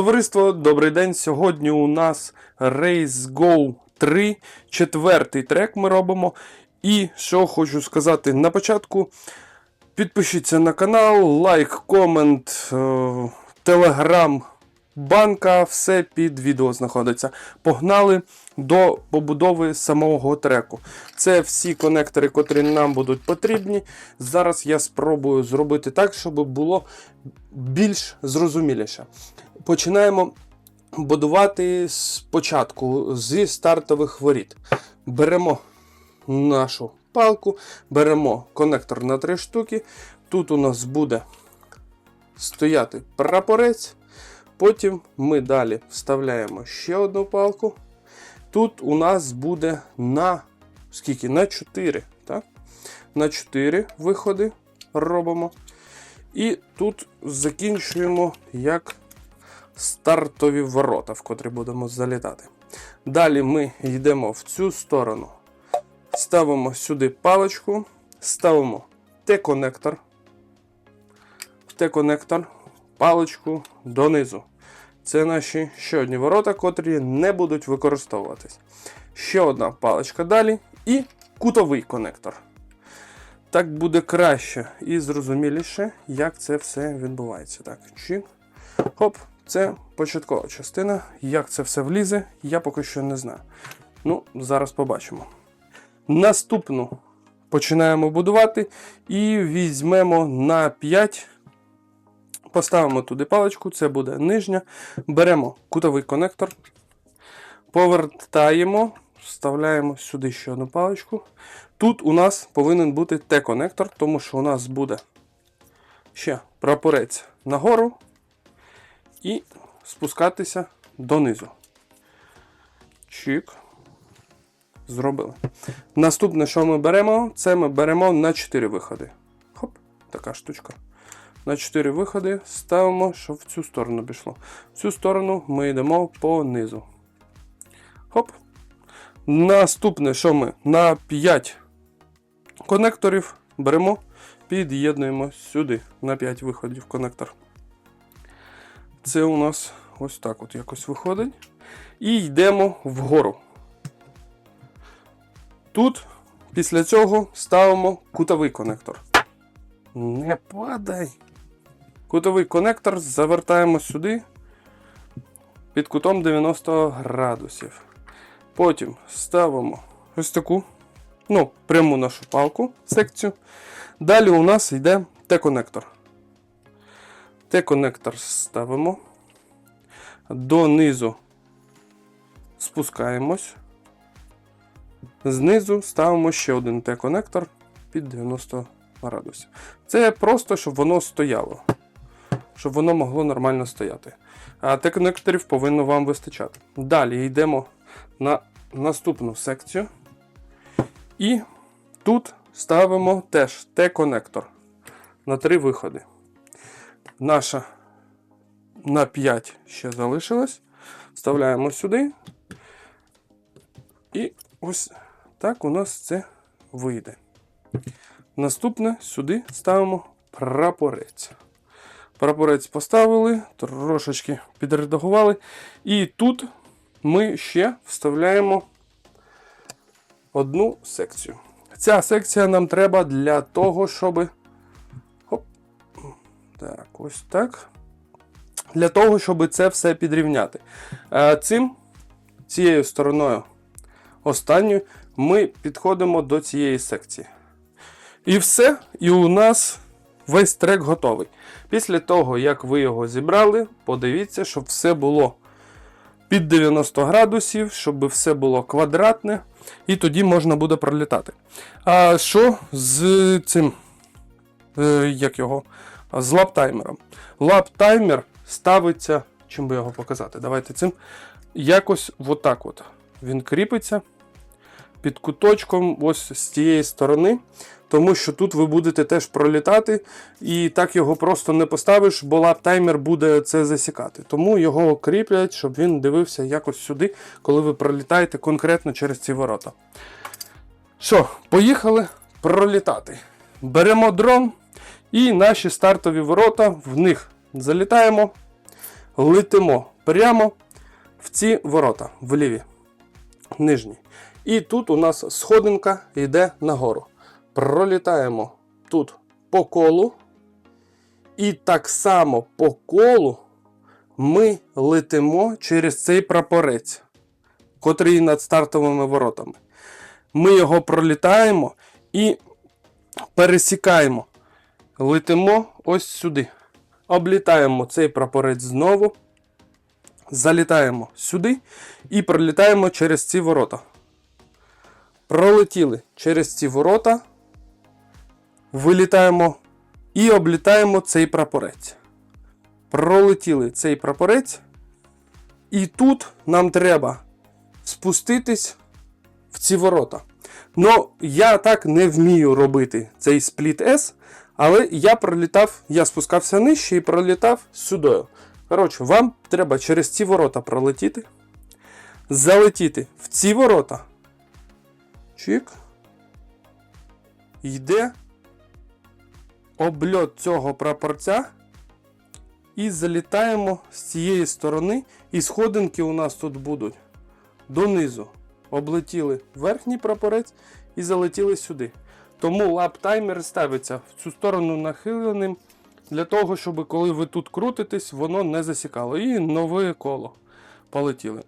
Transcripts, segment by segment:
Товариство, добрий день. Сьогодні у нас Race Go 3, четвертий трек ми робимо. І що хочу сказати на початку. Підпишіться на канал, лайк, комент, е, телеграм, банка, все під відео знаходиться. Погнали до побудови самого треку. Це всі конектори, котрі нам будуть потрібні. Зараз я спробую зробити так, щоб було більш зрозуміліше. Починаємо будувати спочатку зі стартових воріт. Беремо нашу палку, беремо конектор на три штуки. Тут у нас буде стояти прапорець. Потім ми далі вставляємо ще одну палку. Тут у нас буде на скільки? На 4. Так? На 4 виходи робимо. І тут закінчуємо як стартові ворота, в котрі будемо залітати. Далі ми йдемо в цю сторону. Ставимо сюди паличку, ставимо Т-конектор. В Т-конектор паличку донизу. Це наші ще одні ворота, котрі не будуть використовуватись. Ще одна паличка далі і кутовий конектор. Так буде краще і зрозуміліше, як це все відбувається. Так, чик. Хоп, це початкова частина. Як це все влізе, я поки що не знаю. Ну, зараз побачимо. Наступну починаємо будувати і візьмемо на 5. Поставимо туди паличку, це буде нижня. Беремо кутовий конектор, повертаємо, вставляємо сюди ще одну паличку. Тут у нас повинен бути Т-конектор, тому що у нас буде ще прапорець нагору і спускатися донизу. Чик. Зробили. Наступне, що ми беремо, це ми беремо на 4 виходи. Хоп, така штучка. На 4 виходи ставимо, щоб в цю сторону пішло. В цю сторону ми йдемо по низу. Хоп. Наступне, що ми на 5 конекторів беремо, під'єднуємо сюди на 5 виходів конектор. Це у нас ось так от якось виходить. І йдемо вгору. Тут після цього ставимо кутовий конектор. Не падай. Кутовий конектор завертаємо сюди під кутом 90 градусів. Потім ставимо ось таку, ну, пряму нашу палку, секцію. Далі у нас йде Т-конектор. Т-конектор ставимо. Донизу спускаємось. Знизу ставимо ще один Т-конектор під 90 градусів. Це просто, щоб воно стояло. Щоб воно могло нормально стояти. А Т-конекторів повинно вам вистачати. Далі йдемо на наступну секцію. І тут ставимо теж Т-конектор на три виходи. Наша на 5 ще залишилась. Вставляємо сюди. І ось так у нас це вийде. Наступне сюди ставимо прапорець. Прапорець поставили, трошечки підредагували. І тут ми ще вставляємо одну секцію. Ця секція нам треба для того, щоб. Так, ось так. Для того, щоб це все підрівняти. Е, Цим, цією стороною останньою, ми підходимо до цієї секції. І все. І у нас весь трек готовий. Після того, як ви його зібрали, подивіться, щоб все було під 90 градусів, щоб все було квадратне, і тоді можна буде пролітати. А що з цим? Е, як його? З лаптаймером. Лаптаймер ставиться. Чим би його показати? Давайте цим. Якось отак от. Він кріпиться під куточком, ось з цієї сторони. Тому що тут ви будете теж пролітати, і так його просто не поставиш, бо лаптаймер буде це засікати. Тому його кріплять, щоб він дивився якось сюди, коли ви пролітаєте конкретно через ці ворота. Що, поїхали пролітати. Беремо дрон і наші стартові ворота, в них залітаємо, летимо прямо в ці ворота, в ліві, нижні. І тут у нас сходинка йде нагору. Пролітаємо тут по колу. І так само по колу ми летимо через цей прапорець, котрий над стартовими воротами. Ми його пролітаємо і пересікаємо. Летимо ось сюди. Облітаємо цей прапорець знову. Залітаємо сюди і пролітаємо через ці ворота. Пролетіли через ці ворота, вилітаємо і облітаємо цей прапорець. Пролетіли цей прапорець. І тут нам треба спуститись в ці ворота. Ну, я так не вмію робити цей спліт S, але я пролітав, я спускався нижче і пролітав сюди. Коротше, вам треба через ці ворота пролетіти, залетіти в ці ворота. Чик. Йде обльот цього прапорця. І залітаємо з цієї сторони. І сходинки у нас тут будуть донизу. Облетіли верхній прапорець і залетіли сюди. Тому лап-таймер ставиться в цю сторону нахиленим, для того, щоб коли ви тут крутитесь, воно не засікало. І нове коло полетіли.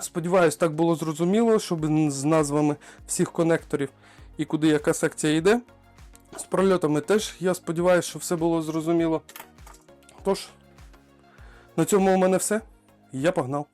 Сподіваюсь, так було зрозуміло, щоб з назвами всіх конекторів і куди яка секція йде. З прольотами теж я сподіваюся, що все було зрозуміло. Тож, на цьому у мене все. Я погнав.